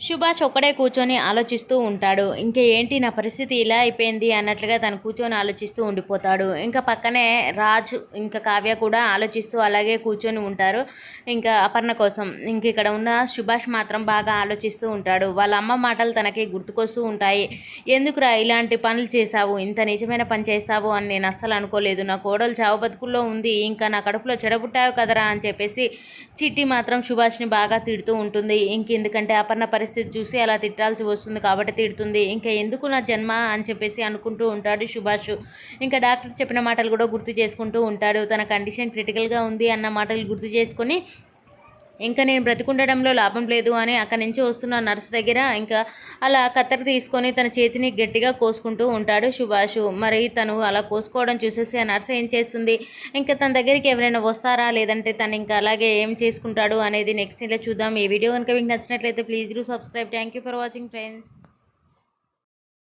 సుభాష్ ఒక్కడే కూర్చొని ఆలోచిస్తూ ఉంటాడు. ఇంకా ఏంటి నా పరిస్థితి ఇలా అయిపోయింది అన్నట్లుగా తను కూర్చొని ఆలోచిస్తూ ఉండిపోతాడు. ఇంకా పక్కనే రాజు ఇంకా కావ్య కూడా ఆలోచిస్తూ అలాగే కూర్చొని ఉంటారు ఇంకా అపర్ణ కోసం. ఇంక ఇక్కడ ఉన్న సుభాష్ మాత్రం బాగా ఆలోచిస్తూ ఉంటాడు. వాళ్ళ అమ్మ మాటలు తనకి గుర్తుకొస్తూ ఉంటాయి. ఎందుకురా ఇలాంటి పనులు చేశావు? ఇంత నిజమైన పని చేస్తావు అని నేను అస్సలు అనుకోలేదు. నా కోడలు చావు బతుకుల్లో ఉంది. ఇంకా నా కడుపులో చెడబుట్టావు కదరా అని చెప్పేసి చిట్టి మాత్రం సుభాష్ని బాగా తిడుతూ ఉంటుంది. ఇంకెందుకంటే అపర్ణ పరిస్థితి చూసి అలా తిట్టాల్సి వస్తుంది కాబట్టి తిడుతుంది. ఇంకా ఎందుకు నా జన్మ అని చెప్పేసి అనుకుంటూ ఉంటాడు సుభాష్. ఇంకా డాక్టర్ చెప్పిన మాటలు కూడా గుర్తు చేసుకుంటూ ఉంటాడు. తన కండిషన్ క్రిటికల్గా ఉంది అన్న మాటలు గుర్తు చేసుకొని ఇంకా నేను బ్రతికుండడంలో లాభం లేదు అని అక్కడి నుంచి వస్తున్న నర్స్ దగ్గర ఇంకా అలా కత్తెర తీసుకొని తన చేతిని గట్టిగా కోసుకుంటూ ఉంటాడు సుభాష్. మరి తను అలా కోసుకోవడం చూసేసి ఆ నర్స్ ఏం చేస్తుంది? ఇంకా తన దగ్గరికి ఎవరైనా వస్తారా? లేదంటే తను ఇంకా అలాగే ఏం చేసుకుంటాడు అనేది నెక్స్ట్ ఇలా చూద్దాం. ఈ వీడియో కనుక మీకు నచ్చినట్లయితే please do subscribe thank you for watching friends